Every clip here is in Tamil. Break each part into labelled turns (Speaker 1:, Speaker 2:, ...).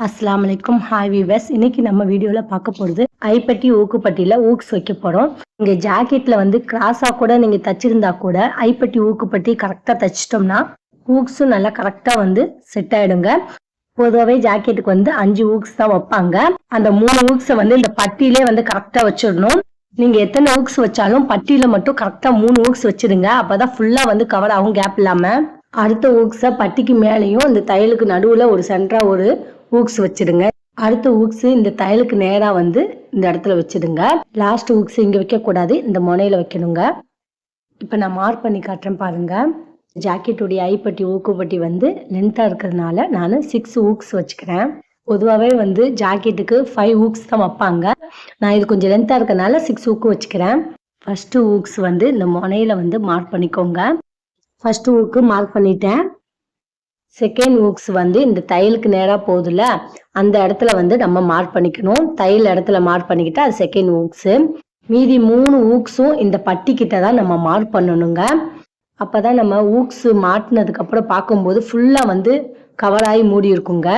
Speaker 1: அஸ்லாம் வலைக்கும் ஹாய் வீவர்ஸ் இன்னைக்கு நம்ம வீடியோவில் பார்க்க போகிறது ஐப்பட்டி ஊக்குப்பட்டியில் ஊக்ஸ் வைக்க போகிறோம் இங்கே ஜாக்கெட்டில் வந்து கிராஸாக கூட நீங்கள் தச்சிருந்தா கூட ஐப்பட்டி ஊக்குப்பட்டி கரெக்டாக தச்சிட்டோம்னா ஊக்ஸும் நல்லா கரெக்டாக வந்து செட் ஆகிடுங்க பொதுவாகவே ஜாக்கெட்டுக்கு வந்து அஞ்சு ஊக்ஸ் தான் வைப்பாங்க. அந்த மூணு ஊக்ஸை வந்து இந்த பட்டியிலே வந்து கரெக்டாக வச்சிடணும். நீங்கள் எத்தனை ஊக்ஸ் வச்சாலும் பட்டியில் மட்டும் கரெக்டாக மூணு ஊக்ஸ் வச்சிருங்க அப்போ தான் ஃபுல்லாக வந்து கவர் ஆகும் கேப் இல்லாமல் அடுத்த ஊக்ஸை பட்டிக்கு மேலேயும் இந்த தையலுக்கு நடுவில் ஒரு சென்டரா ஒரு ஊக்ஸ் வச்சிடுங்க. அடுத்த ஊக்ஸ் இந்த தையலுக்கு நேரா வந்து இந்த இடத்துல வச்சிடுங்க. லாஸ்ட் ஊக்ஸ் இங்க வைக்க கூடாது இந்த முனையில வைக்கணுங்க. இப்ப நான் மார்க் பண்ணி காட்டுறேன் பாருங்க. ஜாக்கெட்டுடைய ஐப்பட்டி ஊக்குப்பட்டி வந்து லென்த்தா இருக்கிறதுனால நான் சிக்ஸ் ஊக்ஸ் வச்சுக்கிறேன். பொதுவாகவே வந்து ஜாக்கெட்டுக்கு ஃபைவ் ஊக்ஸ் தான் வைப்பாங்க. நான் இது கொஞ்சம் லென்த்தாக இருக்கனால சிக்ஸ் ஊக்கு வச்சுக்கிறேன். ஃபஸ்ட்டு ஊக்ஸ் வந்து இந்த முனையில வந்து மார்க் பண்ணிக்கோங்க. ஃபஸ்ட்டு ஊக்கு மார்க் பண்ணிட்டேன். செகண்ட் ஊக்ஸ் வந்து இந்த தையலுக்கு நேராக போகுதுல அந்த இடத்துல வந்து நம்ம மார்க் பண்ணிக்கணும். தையல் இடத்துல மார்க் பண்ணிக்கிட்டா அது செகண்ட் ஊக்ஸு மீதி மூணு ஊக்ஸும் இந்த பட்டிக்கிட்ட தான் நம்ம மார்க் பண்ணணுங்க. அப்போ தான் நம்ம ஊக்ஸ் மாட்டினதுக்கப்புறம் பார்க்கும்போது ஃபுல்லாக வந்து கவராகி மூடி இருக்குங்க.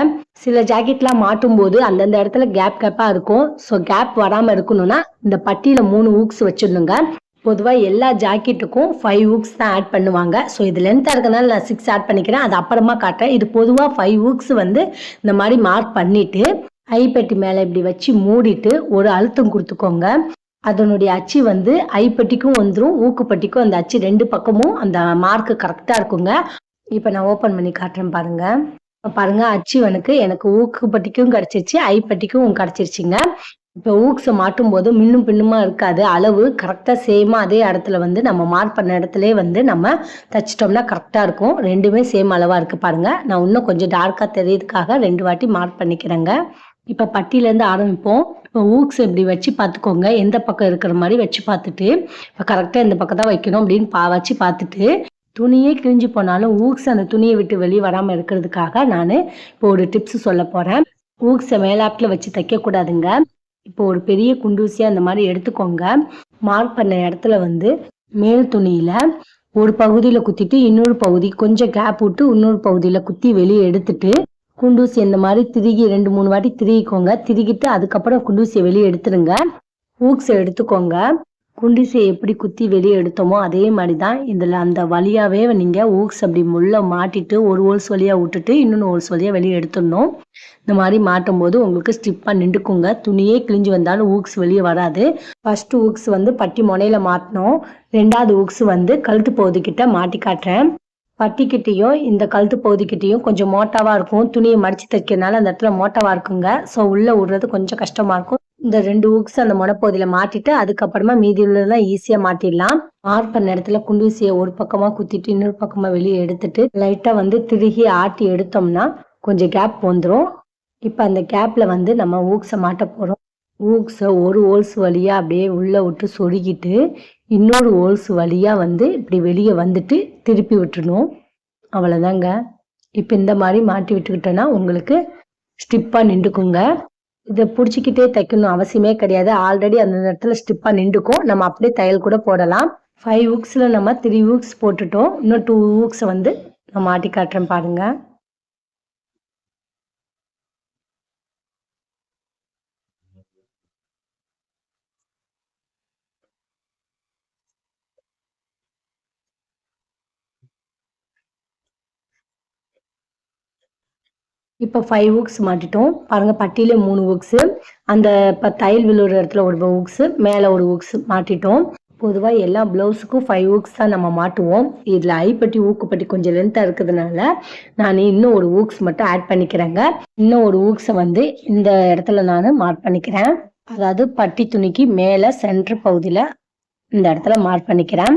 Speaker 1: சில ஜாக்கெட்லாம் மாட்டும் போது அந்தந்த இடத்துல கேப் கேப்பாக இருக்கும். ஸோ கேப் வராமல் இருக்கணும்னா இந்த பட்டியில் மூணு ஊக்ஸ் வச்சிடணுங்க. பொதுவாக எல்லா ஜாக்கெட்டுக்கும் ஃபைவ் ஹூக்ஸ் தான் ஆட் பண்ணுவாங்க. ஸோ இது லென்த்தாக இருக்கனால நான் சிக்ஸ் ஆட் பண்ணிக்கிறேன். அது அப்புறமா காட்டுறேன். இது பொதுவாக ஃபைவ் ஹூக்ஸ் வந்து இந்த மாதிரி மார்க் பண்ணிவிட்டு ஐப்பெட்டி மேலே இப்படி வச்சு மூடிட்டு ஒரு அழுத்தம் கொடுத்துக்கோங்க. அதனுடைய அச்சு வந்து ஐப்பட்டிக்கும் வந்துடும் ஊக்குப்பட்டிக்கும் அந்த அச்சு ரெண்டு பக்கமும் அந்த மார்க்கு கரெக்டாக இருக்குங்க. இப்போ நான் ஓப்பன் பண்ணி காட்டுறேன் பாருங்க. பாருங்க அச்சு எனக்கு எனக்கு ஊக்குப்பட்டிக்கும் கிடச்சிருச்சு ஐப்பட்டிக்கும் கிடச்சிருச்சுங்க. இப்போ ஊக்ஸை மாட்டும் போது மின்னும் பின்னுமா இருக்காது. அளவு கரெக்டாக சேமாக அதே இடத்துல வந்து நம்ம மார்க் பண்ண இடத்துல வந்து நம்ம தச்சிட்டோம்னா கரெக்டாக இருக்கும். ரெண்டுமே சேம் அளவாக இருக்கு பாருங்க. நான் இன்னும் கொஞ்சம் டார்க்காக தெரியறதுக்காக ரெண்டு வாட்டி மார்க் பண்ணிக்கிறேங்க. இப்போ பட்டியிலேருந்து ஆரம்பிப்போம். இப்போ ஊக்ஸ் இப்படி வச்சு பார்த்துக்கோங்க. எந்த பக்கம் இருக்கிற மாதிரி வச்சு பார்த்துட்டு இப்போ கரெக்டாக இந்த பக்கம் தான் வைக்கணும் அப்படின்னு பா வச்சு பார்த்துட்டு துணியே கிழிஞ்சு போனாலும் ஊக்ஸ் அந்த துணியை விட்டு வெளியே வராமல் இருக்கிறதுக்காக நான் இப்போ ஒரு டிப்ஸ் சொல்ல போகிறேன் ஊக்ஸை மேலாப்பில் வச்சு தைக்கக்கூடாதுங்க இப்போ ஒரு பெரிய குண்டூசியா அந்த மாதிரி எடுத்துக்கோங்க. மார்க் பண்ண இடத்துல வந்து மேல் துணியில ஒரு பகுதியில குத்திட்டு இன்னொரு பகுதி கொஞ்சம் கேப் விட்டு இன்னொரு பகுதியில குத்தி வெளியே எடுத்துட்டு குண்டூசி இந்த மாதிரி திருகி ரெண்டு மூணு வாட்டி திருகிக்கோங்க. திருகிட்டு அதுக்கப்புறம் குண்டூசியை வெளியே எடுத்துருங்க. ஊக்ஸ் எடுத்துக்கோங்க. குண்டிசை எப்படி குத்தி வெளியே எடுத்தோமோ அதே மாதிரி தான் இதில் அந்த வழியாகவே நீங்கள் ஊக்ஸ் அப்படி முள்ள மாட்டிட்டு ஒரு ஹோல்ஸ் வழியாக விட்டுட்டு இன்னொன்று ஹோல்ஸ் வழியாக வெளியே எடுத்துடணும். இந்த மாதிரி மாட்டும் போது உங்களுக்கு ஸ்டிப்பாக நின்றுக்குங்க. துணியே கிழிஞ்சு வந்தாலும் ஊக்ஸ் வெளியே வராது. ஃபர்ஸ்ட் ஊக்ஸ் வந்து பட்டி முனையில மாட்டினோம் ரெண்டாவது ஊக்ஸ் வந்து கழுத்து பகுதிக்கிட்ட மாட்டி காட்டுறேன். பட்டிக்கிட்டேயும் இந்த கழுத்து பகுதிக்கிட்டேயும் கொஞ்சம் மோட்டாவாக இருக்கும். துணியை மடிச்சு தைக்கிறதுனால அந்த இடத்துல மோட்டாவாக இருக்குங்க. ஸோ உள்ளே விடுறது கொஞ்சம் கஷ்டமாக இருக்கும். இந்த ரெண்டு ஹூக்ஸ் அந்த முனைப்பகுதியில மாட்டிட்டு அதுக்கப்புறமா மீதி உள்ளதெல்லாம் ஈஸியா மாட்டிடலாம். மார்க் பண்ண இடத்துல குண்டூசியை ஒரு பக்கமா குத்திட்டு இன்னொரு பக்கமா வெளியே எடுத்துட்டு லைட்டா வந்து திருகி ஆட்டி எடுத்தோம்னா கொஞ்சம் கேப் வந்துடும் இப்ப அந்த கேப்ல வந்து நம்ம ஊக்ஸை மாட்ட போறோம். ஊக்ஸை ஒரு ஹோல்ஸ் வழியா அப்படியே உள்ள விட்டு சொருகிட்டு இன்னொரு ஹோல்ஸ் வழியா வந்து இப்படி வெளியே வந்துட்டு திருப்பி விட்டுணும் அவ்வளோதாங்க இப்போ இந்த மாதிரி மாட்டி விட்டுக்கிட்டோன்னா உங்களுக்கு ஸ்டிப்பாக நின்றுக்குங்க. இதை பிடிச்சிக்கிட்டே தைக்கணும் அவசியமே கிடையாது. ஆல்ரெடி அந்த இடத்துல ஸ்டிப்பாக நின்றுக்கும். நம்ம அப்படியே தையல் கூட போடலாம். ஃபைவ் வீக்ஸில் நம்ம த்ரீ ஹூக்ஸ் போட்டுட்டோம். இன்னும் டூ வீக்ஸ் வந்து நான் மாட்டி காட்டுறேன் பாருங்கள் இப்போ ஃபைவ் ஊக்ஸ் மாட்டிட்டோம். பாருங்கள் பட்டியிலே மூணு ஊக்ஸு அந்த இப்போ தையல் விழுற இடத்துல ஒரு ஊக்ஸு மேலே ஒரு ஊக்ஸ் மாட்டிட்டோம். பொதுவாக எல்லா ப்ளவுஸுக்கும் ஃபைவ் ஊக்ஸ் தான் நம்ம மாட்டுவோம். இதில் ஐப்பட்டி ஊக்குப்பட்டி கொஞ்சம் லென்த்தாக இருக்கிறதுனால நான் இன்னும் ஒரு ஊக்ஸ் மட்டும் ஆட் பண்ணிக்கிறேங்க. இன்னும் ஒரு ஊக்ஸை வந்து இந்த இடத்துல நான் மார்க் பண்ணிக்கிறேன். அதாவது பட்டி துணிக்கு மேலே சென்டர் பகுதியில் இந்த இடத்துல மார்க் பண்ணிக்கிறேன்.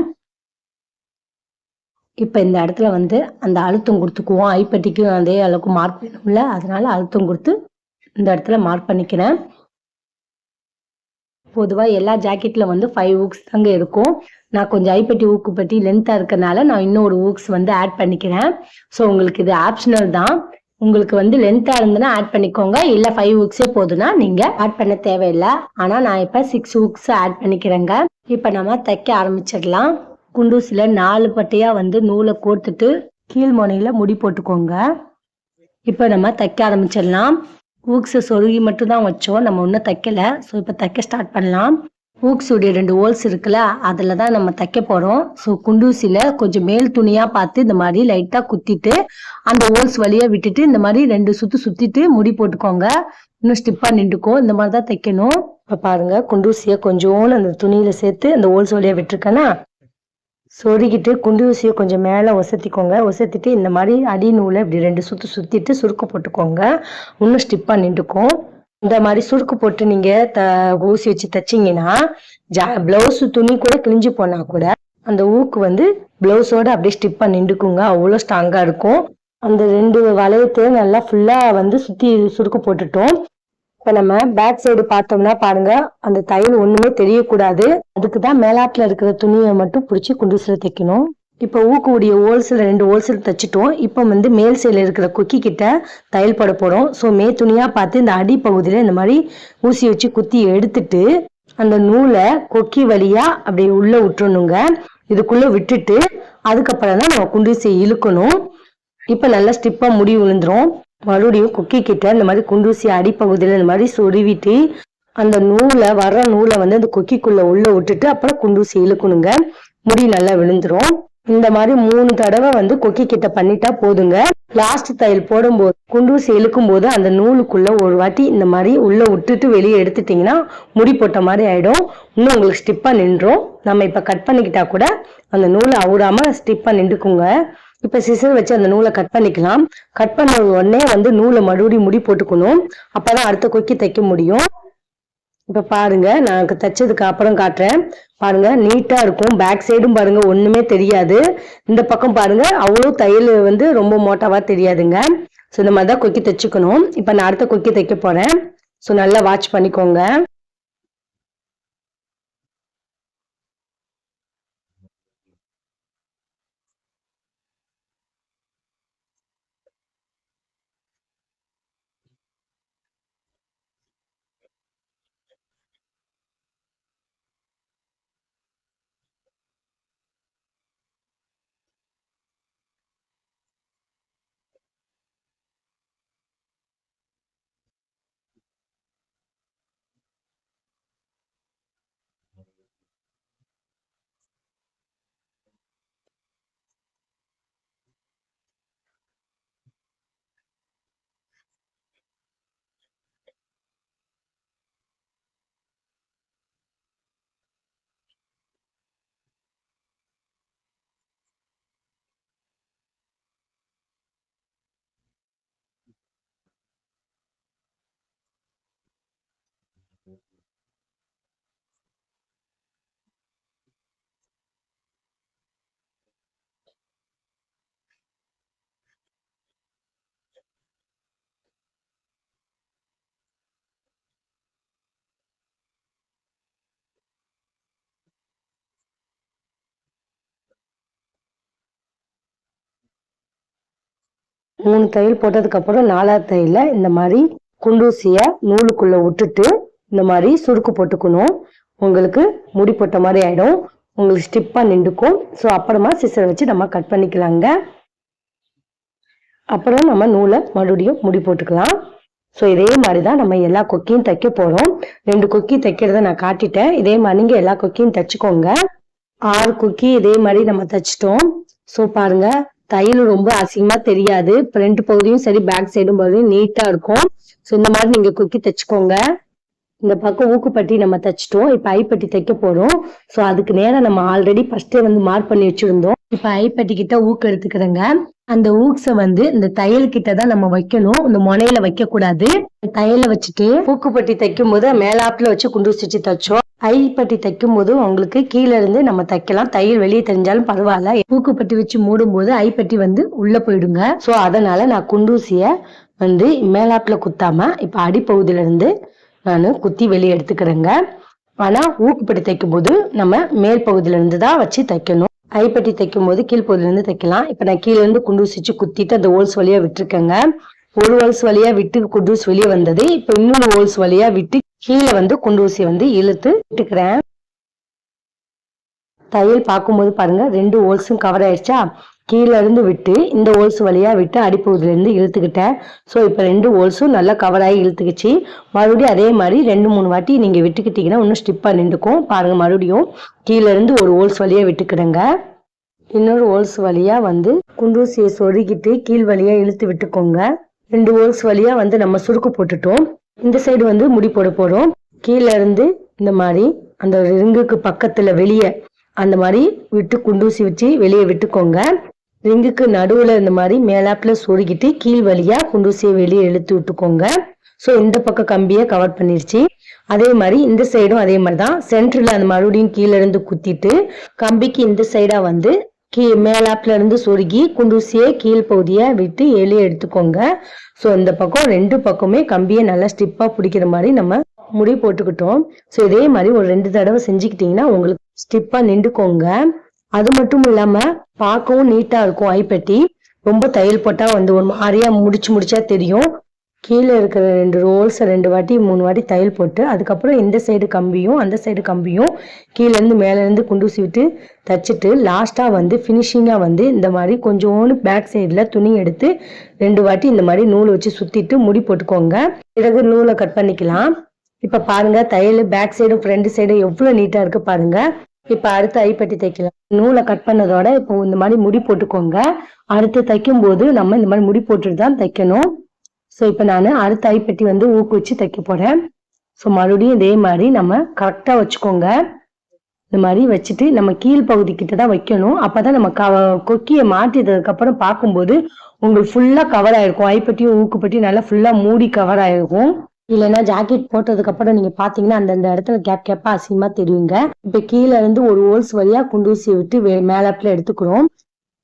Speaker 1: இப்போ இந்த இடத்துல வந்து அந்த அழுத்தம் கொடுத்துக்குவோம். ஐப்பட்டிக்கும் அதே அளவுக்கு மார்க் வேணும்ல அதனால அழுத்தம் கொடுத்து இந்த இடத்துல மார்க் பண்ணிக்கிறேன். பொதுவாக எல்லா ஜாக்கெட்டில் வந்து ஃபைவ் ஊக்ஸ் தாங்க இருக்கும். நான் கொஞ்சம் ஐப்பட்டி ஊக்கு பட்டி லென்த்தாக இருக்கனால நான் இன்னொரு ஊக்ஸ் வந்து ஆட் பண்ணிக்கிறேன். ஸோ உங்களுக்கு இது ஆப்ஷனல் தான். உங்களுக்கு வந்து லென்த்தாக இருந்ததுன்னா ஆட் பண்ணிக்கோங்க. இல்லை ஃபைவ் ஊக்ஸே போதுன்னா நீங்கள் ஆட் பண்ண தேவையில்லை. ஆனால் நான் இப்போ சிக்ஸ் ஊக்ஸ் ஆட் பண்ணிக்கிறேங்க. இப்போ நம்ம தைக்க ஆரம்பிச்சிடலாம். குண்டூசியில் நாலு பட்டையாக வந்து நூலை கோர்த்துட்டு கீழ்முனையில் முடி போட்டுக்கோங்க. இப்போ நம்ம தைக்க ஆரம்பிச்சிடலாம். ஊக்ஸை சொருகி மட்டும் தான் வச்சோம். நம்ம ஒன்றும் தைக்கல. ஸோ இப்போ தைக்க ஸ்டார்ட் பண்ணலாம். ஊக்ஸுடைய ரெண்டு ஹோல்ஸ் இருக்குல்ல அதில் தான் நம்ம தைக்க போகிறோம் ஸோ குண்டூசியில் கொஞ்சம் மேல் துணியாக பார்த்து இந்த மாதிரி லைட்டாக குத்திட்டு அந்த ஹோல்ஸ் வழியாக விட்டுட்டு இந்த மாதிரி ரெண்டு சுற்று சுற்றிட்டு முடி போட்டுக்கோங்க. இன்னும் ஸ்டிப்பாக நின்றுக்கும். இந்த மாதிரி தான் தைக்கணும். இப்போ பாருங்கள் குண்டூசியை கொஞ்சோன்னு அந்த துணியில் சேர்த்து அந்த ஹோல்ஸ் வழியாக விட்டுருக்கேன்னா சொருகிட்டு குண்டு ஊசியை கொஞ்சம் மேலே ஒசத்திக்கோங்க. ஒசத்திட்டு இந்த மாதிரி அடி நூலை இப்படி ரெண்டு சுற்று சுற்றிட்டு சுருக்கு போட்டுக்கோங்க. இன்னும் ஸ்டிப்பாக நின்றுக்கும். இந்த மாதிரி சுருக்கு போட்டு நீங்கள் த ஊசி வச்சு தைச்சிங்கன்னா ஜா ப்ளவுஸ் துணி கூட கிழிஞ்சு போனால் கூட அந்த ஊக்கு வந்து ப்ளவுஸோட அப்படியே ஸ்டிப்பாக நின்றுக்குங்க. அவ்வளோ ஸ்ட்ராங்காக இருக்கும். அந்த ரெண்டு வளையத்தையும் நல்லா ஃபுல்லாக வந்து சுற்றி சுருக்கு போட்டுட்டோம். இப்போ நம்ம பேக் சைடு பார்த்தோம்னா பாருங்க அந்த தையல் ஒண்ணுமே தெரியக்கூடாது. அதுக்கு தான் மேலாட்டில் இருக்கிற துணியை மட்டும் பிடிச்சி குண்டூசில் தைக்கணும். இப்போ ஊக்குடைய ஹோல்சேல் ரெண்டு ஹோல்சேல் தைச்சிட்டோம். இப்போ வந்து மேல் சைடில் இருக்கிற குக்கி கிட்ட தையல் போட போகிறோம் ஸோ மே துணியாக பார்த்து இந்த அடி பகுதியில் இந்த மாதிரி ஊசி வச்சு குத்தி எடுத்துட்டு அந்த நூலை கொக்கி வழியாக அப்படி உள்ளே விட்டுறணுங்க. இதுக்குள்ளே விட்டுட்டு அதுக்கப்புறம் தான் நம்ம குண்டூசியை இழுக்கணும். இப்போ நல்லா ஸ்டிப்பாக முடி விழுந்துரும். மறுபடியும் குக்கி கிட்ட இந்த மாதிரி குண்டூசி அடிப்பகுதியில் இந்த மாதிரி சொருவிட்டு அந்த நூலை வர்ற நூலை வந்து அந்த கொக்கிக்குள்ள உள்ள விட்டுட்டு அப்புறம் குண்டூசி இழுக்கணுங்க. முடி நல்லா விழுந்துரும். இந்த மாதிரி மூணு தடவை வந்து கொக்கி கிட்ட பண்ணிட்டா போதுங்க. லாஸ்ட் தையல் போடும்போது குண்டூசி இழுக்கும் போது அந்த நூலுக்குள்ள ஒரு வாட்டி இந்த மாதிரி உள்ள விட்டுட்டு வெளியே எடுத்துட்டீங்கன்னா முடி போட்ட மாதிரி ஆயிடும். இன்னும் உங்களுக்கு ஸ்டிப்பா நின்றும். நம்ம இப்ப கட் பண்ணிக்கிட்டா கூட அந்த நூலை அவுடாம ஸ்டிப்பா நின்றுக்குங்க. இப்ப சிசர் வச்சு அந்த நூலை கட் பண்ணிக்கலாம். கட் பண்ண உடனே வந்து நூலை மறுபடியும் முடி போட்டுக்கணும். அப்பதான் அடுத்த கொக்கி தைக்க முடியும். இப்ப பாருங்க நான் தைச்சதுக்கு அப்புறம் காட்டுறேன். பாருங்க நீட்டா இருக்கும். பேக் சைடும் பாருங்க ஒண்ணுமே தெரியாது. இந்த பக்கம் பாருங்க அவ்வளோ தையல் வந்து ரொம்ப மோட்டாவா தெரியாதுங்க. ஸோ இந்த மாதிரி தான் கொக்கி தைச்சுக்கணும். இப்போ நான் அடுத்த கொக்கி தைக்க போறேன். ஸோ நல்லா வாட்ச் பண்ணிக்கோங்க. மூணு தையல் போட்டதுக்கு அப்புறம் நாலாவது தையல இந்த மாதிரி குண்டூசிய நூலுக்குள்ள விட்டுட்டு இந்த மாதிரி சுருக்கு போட்டுக்கணும். உங்களுக்கு முடி போட்ட மாதிரி ஆயிடும். உங்களுக்கு ஸ்டிப்பாக நின்றுக்கும். ஸோ அப்புறமா சிசரை வச்சு நம்ம கட் பண்ணிக்கலாங்க. அப்புறம் நம்ம நூலை மறுபடியும் முடி போட்டுக்கலாம். ஸோ இதே மாதிரி தான் நம்ம எல்லா கொக்கியும் தைக்க போகிறோம் ரெண்டு கொக்கி தைக்கிறத நான் காட்டிட்டேன். இதே மாதிரி நீங்கள் எல்லா கொக்கியும் தைச்சிக்கோங்க. ஆறு கொக்கி இதே மாதிரி நம்ம தைச்சிட்டோம். ஸோ பாருங்க தையல் ரொம்ப அசிங்கமாக தெரியாது. ஃப்ரண்ட் பகுதியும் சரி பேக் சைடும் பகுதியும் நீட்டாக இருக்கும். ஸோ இந்த மாதிரி நீங்கள் கொக்கி தைச்சிக்கோங்க. இந்த பக்கம் ஊக்குப்பட்டி நம்ம தைச்சிட்டோம். இப்ப ஐப்பட்டி தைக்க போறோம். ஸோ அதுக்கு நேரம் நம்ம ஆல்ரெடி ஃபர்ஸ்டே வந்து மார்க் பண்ணி வச்சிருந்தோம். இப்ப ஐப்பட்டி கிட்ட ஊக்கு எடுத்துக்கிறேங்க. அந்த ஊக்ஸ வந்து இந்த தையல் கிட்ட தான் நம்ம வைக்கணும். இந்த முனையில வைக்க கூடாது தையல வச்சுட்டு ஊக்குப்பட்டி தைக்கும் போது மேலாப்புல வச்சு குண்டு வச்சு தைச்சோம். ஐப்பட்டி தைக்கும் போது உங்களுக்கு கீழே இருந்து நம்ம தைக்கலாம். தையல் வெளியே தெரிஞ்சாலும் பரவாயில்ல. ஊக்குப்பட்டி வச்சு மூடும் போது ஐப்பட்டி வந்து உள்ள போயிடுங்க. சோ அதனால நான் குண்டூசிய வந்து மேலாப்புல குத்தாம இப்ப அடிப்பகுதியில இருந்து நான் குத்தி வெளியே எடுத்துக்கிறேங்க. ஆனா ஊக்குப்பட்டி தைக்கும் போது நம்ம மேல் பகுதியில தான் வச்சு தைக்கணும். ஐப்பட்டி தைக்கும் போது கீழ்ப்பகுதியிலேருந்து தைக்கலாம். இப்ப நான் கீழ இருந்து குண்டூசிச்சு குத்திட்டு அந்த ஹோல்ஸ் வழியா விட்டுருக்கேங்க. ஒரு ஹோல்ஸ் வழியா விட்டு குண்டூஸ் வெளியே வந்தது. இப்ப இன்னொரு ஹோல்ஸ் வழியா விட்டு கீழே வந்து குண்டூசி வந்து இழுத்து விட்டுக்கிறேன். தையல் பார்க்கும்போது பாருங்க ரெண்டு ஹோல்ஸும் கவர் ஆயிடுச்சா கீழே இருந்து விட்டு இந்த ஹோல்ஸ் வழியாக விட்டு அடிப்பகுதியிலேருந்து இழுத்துக்கிட்டேன். ஸோ இப்போ ரெண்டு ஹோல்ஸும் நல்லா கவராகி இழுத்துக்கிச்சு. மறுபடியும் அதே மாதிரி ரெண்டு மூணு வாட்டி நீங்கள் விட்டுக்கிட்டீங்கன்னா இன்னும் ஸ்டிப்பாக நின்றுக்கும். பாருங்கள் மறுபடியும் கீழே இருந்து ஒரு ஹோல்ஸ் வழியாக விட்டுக்கிடுங்க. இன்னொரு ஹோல்ஸ் வழியாக வந்து குண்டூசியை சொருகிட்டு கீழ் வழியாக இழுத்து விட்டுக்கோங்க. ரெண்டு ஹோல்ஸ் வழியாக வந்து நம்ம சுருக்கு போட்டுட்டோம். இந்த சைடு வந்து முடி போட போகிறோம் கீழே இருந்து இந்த மாதிரி அந்த ரிங்குக்கு பக்கத்தில் வெளியே அந்த மாதிரி விட்டு குண்டூசி வச்சு வெளியே விட்டுக்கோங்க. ரிங்குக்கு நடுவில் இந்த மாதிரி மேலாப்பில் சொருகிட்டு கீழ் வழியாக குண்டூசியை வெளியே இழுத்து விட்டுக்கோங்க. ஸோ இந்த பக்கம் கம்பியை கவர் பண்ணிருச்சு. அதே மாதிரி இந்த சைடும் அதே மாதிரி தான். சென்டரில் அந்த மறுபடியும் கீழே இருந்து குத்திட்டு கம்பிக்கு இந்த சைடாக வந்து கீ மேலாப்புல இருந்து சொருகி குண்டூசியை கீழ் பகுதியை விட்டு எளிய எடுத்துக்கோங்க. ஸோ இந்த பக்கம் ரெண்டு பக்கமே கம்பியை நல்லா ஸ்டிப்பாக பிடிக்கிற மாதிரி நம்ம முடி போட்டுக்கிட்டோம். ஸோ இதே மாதிரி ஒரு ரெண்டு தடவை செஞ்சுக்கிட்டீங்கன்னா உங்களுக்கு ஸ்டிப்பாக நின்றுக்கோங்க. அது மட்டும் இல்லாம பார்க்கவும் நீட்டா இருக்கும் ஐப்பெட்டி. ரொம்ப தையல் போட்டா வந்து ஒரு மாதிரியா முடிச்சு முடிச்சா தெரியும். கீழே இருக்கிற ரெண்டு ரோல்ஸ் ரெண்டு வாட்டி மூணு வாட்டி தையல் போட்டு அதுக்கப்புறம் இந்த சைடு கம்பியும் அந்த சைடு கம்பியும் கீழேருந்து மேலேருந்து குண்டூசி விட்டு தச்சுட்டு லாஸ்ட்டாக வந்து ஃபினிஷிங்காக வந்து இந்த மாதிரி கொஞ்சோண்டு பேக் சைடில் துணி எடுத்து ரெண்டு வாட்டி இந்த மாதிரி நூல் வச்சு சுற்றிட்டு முடி போட்டுக்கோங்க. பிறகு நூலை கட் பண்ணிக்கலாம். இப்போ பாருங்க தையல் பேக் சைடும் ஃப்ரண்ட் சைடும் எவ்வளோ நீட்டாக இருக்கு பாருங்க. இப்ப அடுத்து ஐப்பட்டி தைக்கலாம். நூலை கட் பண்ணதோட இப்போ இந்த மாதிரி முடி போட்டுக்கோங்க. அடுத்து தைக்கும் போது நம்ம இந்த மாதிரி முடி போட்டுட்டு தான் தைக்கணும். ஸோ இப்போ நான் அடுத்த ஐப்பட்டி வந்து ஊக்கு வச்சு தைக்க போறேன். ஸோ மறுபடியும் இதே மாதிரி நம்ம கரெக்டாக வச்சுக்கோங்க. இந்த மாதிரி வச்சுட்டு நம்ம கீழ் பகுதி கிட்ட தான் வைக்கணும். அப்பதான் நம்ம க கொக்கியை மாட்டிட்டதுக்கு அப்புறம் பார்க்கும்போது உங்களுக்கு ஃபுல்லா கவர் ஆயிருக்கும். ஐப்பட்டியும் ஊக்குப்பட்டியும் நல்லா ஃபுல்லா மூடி கவர் ஆயிருக்கும். இல்லைன்னா ஜாக்கெட் போட்டதுக்கு அப்புறம் நீங்க பாத்தீங்கன்னா அந்தந்த இடத்துல கேப் கேப்பா அசிங்கமா தெரியுங்க. இப்ப கீழே இருந்து ஒரு ஹோல்ஸ் வழியா குண்டூசியை விட்டு வே- எடுத்துக்கிறோம்.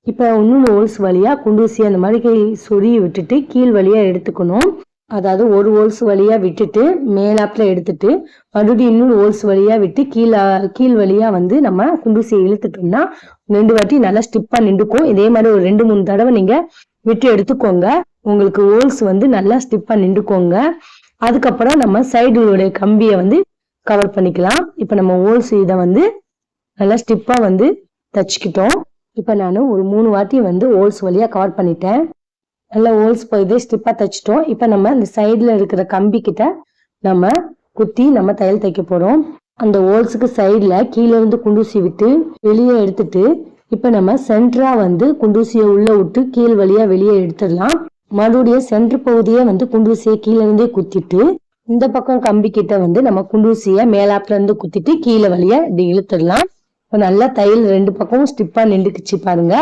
Speaker 1: இப்ப இன்னொன்று ஹோல்ஸ் வழியா குண்டூசி அந்த மாதிரி சொருகி விட்டுட்டு கீழ் வழியா எடுத்துக்கணும். அதாவது ஒரு ஹோல்ஸ் வழியா விட்டுட்டு மேலாப்புல எடுத்துட்டு மறுபடியும் இன்னொரு ஹோல்ஸ் வழியா விட்டு கீழே கீழ் வழியா வந்து நம்ம குண்டூசியை இழுத்துட்டோம்னா ரெண்டு வாட்டி நல்லா ஸ்டிப்பா நின்றுக்கும். இதே மாதிரி ஒரு ரெண்டு மூணு தடவை நீங்க விட்டு எடுத்துக்கோங்க. உங்களுக்கு ஹோல்ஸ் வந்து நல்லா ஸ்டிப்பா நின்றுக்கோங்க. அதுக்கப்புறம் நம்ம சைடுடைய கம்பியை வந்து கவர் பண்ணிக்கலாம். இப்போ நம்ம ஹோல்ஸ் இதை வந்து நல்லா ஸ்டிப்பாக வந்து தச்சுக்கிட்டோம். இப்போ நான் ஒரு மூணு வாட்டி வந்து ஹோல்ஸ் வழியாக கவர் பண்ணிட்டேன். நல்லா ஹோல்ஸ் போய் ஸ்டிப்பாக தச்சிட்டோம். இப்போ நம்ம இந்த சைடில் இருக்கிற கம்பி கிட்ட நம்ம குத்தி நம்ம தையல் தைக்க போகிறோம் அந்த ஹோல்ஸுக்கு சைடில் கீழே இருந்து குண்டூசி விட்டு வெளியே எடுத்துட்டு இப்போ நம்ம சென்டராக வந்து குண்டூசியை உள்ளே விட்டு கீழ் வழியாக வெளியே எடுத்துடலாம். மறுபடியும் சென்டர் பகுதியே வந்து குண்டூசியை கீழே இருந்தே குத்திட்டு இந்த பக்கம் கம்பி கிட்ட வந்து நம்ம குண்டூசியை மேலாப்ல இருந்து குத்திட்டு கீழே வழியா இப்படி இழுத்துடலாம். இப்போ நல்லா தையல் ரெண்டு பக்கமும் ஸ்டிப்பா நின்றுக்குச்சு பாருங்க.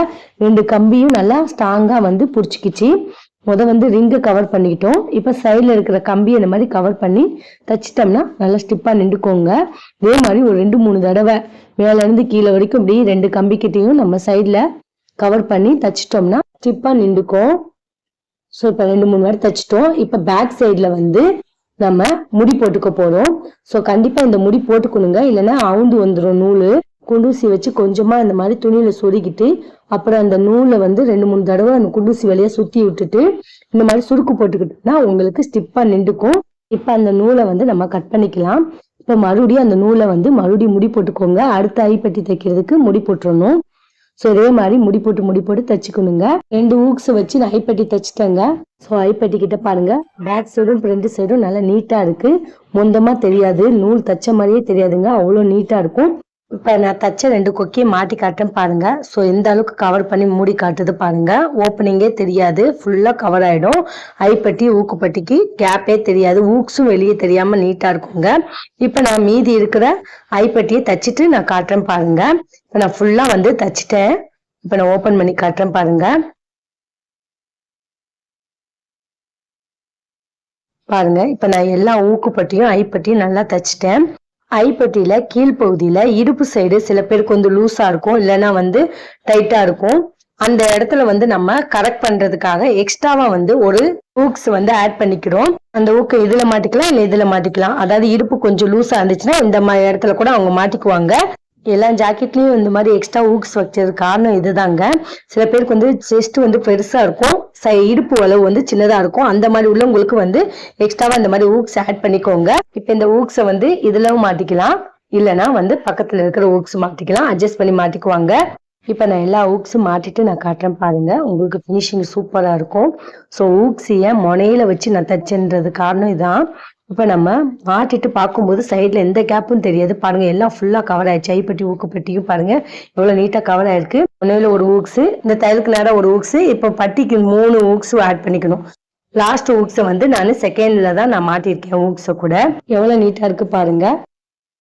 Speaker 1: ரெண்டு கம்பியும் நல்லா ஸ்ட்ராங்கா வந்து பிடிச்சிக்கிச்சு. முத வந்து ரிங்கை கவர் பண்ணிக்கிட்டோம். இப்போ சைடில் இருக்கிற கம்பி இந்த மாதிரி கவர் பண்ணி தச்சிட்டோம்னா நல்லா ஸ்டிப்பா நின்றுக்கோங்க. இதே மாதிரி ஒரு ரெண்டு மூணு தடவை மேல இருந்து கீழே வரைக்கும் இப்படி ரெண்டு கம்பி கிட்டையும் நம்ம சைடில் கவர் பண்ணி தச்சிட்டோம்னா ஸ்டிப்பா நின்றுக்கும். ஸோ இப்போ ரெண்டு மூணு வாரம் தைச்சிட்டோம். இப்போ பேக் சைடில் வந்து நம்ம முடி போட்டுக்க போகிறோம் ஸோ கண்டிப்பாக இந்த முடி போட்டுக்கணுங்க. இல்லைன்னா அவுந்து வந்துடும் நூல். குண்டூசி வச்சு கொஞ்சமாக இந்த மாதிரி துணியில் சொருகிட்டு அப்புறம் அந்த நூலை வந்து ரெண்டு மூணு தடவை அந்த குண்டூசி வழியாக சுற்றி விட்டுட்டு இந்த மாதிரி சுருக்கு போட்டுக்கிட்டோம்னா உங்களுக்கு ஸ்டிப்பாக நின்றுக்கும். இப்போ அந்த நூலை வந்து நம்ம கட் பண்ணிக்கலாம். இப்போ மறுபடியும் அந்த நூலை வந்து மறுபடியும் முடி போட்டுக்கோங்க. அடுத்த ஐப்பட்டி தைக்கிறதுக்கு முடி போட்டுடணும் ஸோ இதே மாதிரி முடி போட்டு முடி போட்டு தச்சுக்கணுங்க. ரெண்டு ஊக்ஸ் வச்சு நான் ஐப்பட்டி தச்சுட்டேங்க. ஸோ ஐப்பட்டி கிட்ட பாருங்க. பேக் சைடும் ஃப்ரண்ட் சைடும் நல்லா நீட்டா இருக்கு. மொந்தமா தெரியாது. நூல் தச்ச மாதிரியே தெரியாதுங்க. அவ்வளோ நீட்டா இருக்கும். இப்போ நான் தச்ச ரெண்டு கொக்கியை மாட்டி காட்டுறேன் பாருங்க. ஸோ எந்த அளவுக்கு கவர் பண்ணி மூடி காட்டுது பாருங்க. ஓப்பனிங்கே தெரியாது. ஃபுல்லாக கவர் ஆகிடும் ஐப்பட்டி ஊக்குப்பட்டிக்கு கேப்பே தெரியாது. ஊக்ஸும் வெளியே தெரியாமல் நீட்டாக இருக்குங்க. இப்போ நான் மீதி இருக்கிற ஐப்பட்டியை தச்சுட்டு நான் காட்டுறேன் பாருங்க. இப்போ நான் ஃபுல்லாக வந்து தச்சிட்டேன். இப்போ நான் ஓப்பன் பண்ணி காட்டுறேன் பாருங்க. பாருங்க. இப்போ நான் எல்லா ஊக்குப்பட்டியும் ஐப்பட்டியும் நல்லா தச்சிட்டேன். ஐப்பட்டியில் கீழ்ப்பகுதியில் இடுப்பு சைடு சில பேருக்கு வந்து லூஸாக இருக்கும் இல்லைன்னா வந்து டைட்டாக இருக்கும். அந்த இடத்துல வந்து நம்ம கரெக்ட் பண்ணுறதுக்காக எக்ஸ்ட்ராவாக வந்து ஒரு ஊக்ஸ் வந்து ஆட் பண்ணிக்கிறோம். அந்த ஊக்கு இதில் மாட்டிக்கலாம் இல்லை இதில் மாட்டிக்கலாம். அதாவது இடுப்பு கொஞ்சம் லூஸாக இருந்துச்சுன்னா இந்த மாதிரி இடத்துல கூட அவங்க மாட்டிக்குவாங்க. எல்லா ஜாக்கெட்லயும் இந்த மாதிரி எக்ஸ்ட்ரா ஊக்ஸ் வச்சது காரணம் இதுதாங்க. சில பேருக்கு வந்து செஸ்ட் வந்து பெருசா இருக்கும். சை இடுப்பு அளவு வந்து சின்னதா இருக்கும். அந்த மாதிரி உள்ளவங்களுக்கு வந்து எக்ஸ்ட்ராவா இந்த மாதிரி ஊக்ஸ் ஆட் பண்ணிக்கோங்க. இப்ப இந்த ஊக்ஸை வந்து இதுலவும் மாட்டிக்கலாம் இல்லனா வந்து பக்கத்துல இருக்கிற ஊக்ஸ் மாட்டிக்கலாம் அட்ஜஸ்ட் பண்ணி மாட்டிக்குவாங்க இப்போ நான் எல்லா ஊக்ஸும் மாட்டிட்டு நான் காட்டுறேன் பாருங்க. உங்களுக்கு ஃபினிஷிங் சூப்பராக இருக்கும். ஸோ ஊக்ஸியை முனையில வச்சு நான் தச்சேன்றது காரணம் இதான். இப்போ நம்ம மாட்டிட்டு பார்க்கும்போது சைடில் எந்த கேப்பும் தெரியாது. பாருங்கள் எல்லாம் ஃபுல்லாக கவர் ஆயிடுச்சு. ஐப்பட்டி ஊக்குப்பட்டியும் பாருங்க. எவ்வளோ நீட்டாக கவர் ஆயிருக்கு. ஒன்றையில் ஒரு ஊக்ஸு இந்த தையலுக்கு நேரம் ஒரு ஊக்ஸு இப்போ பட்டிக்கு மூணு ஊக்ஸும் ஆட் பண்ணிக்கணும். லாஸ்ட் ஊக்ஸை வந்து நான் செகண்டில் தான் நான் மாட்டியிருக்கேன் ஊக்ஸை கூட. எவ்வளோ நீட்டாக இருக்கு பாருங்கள்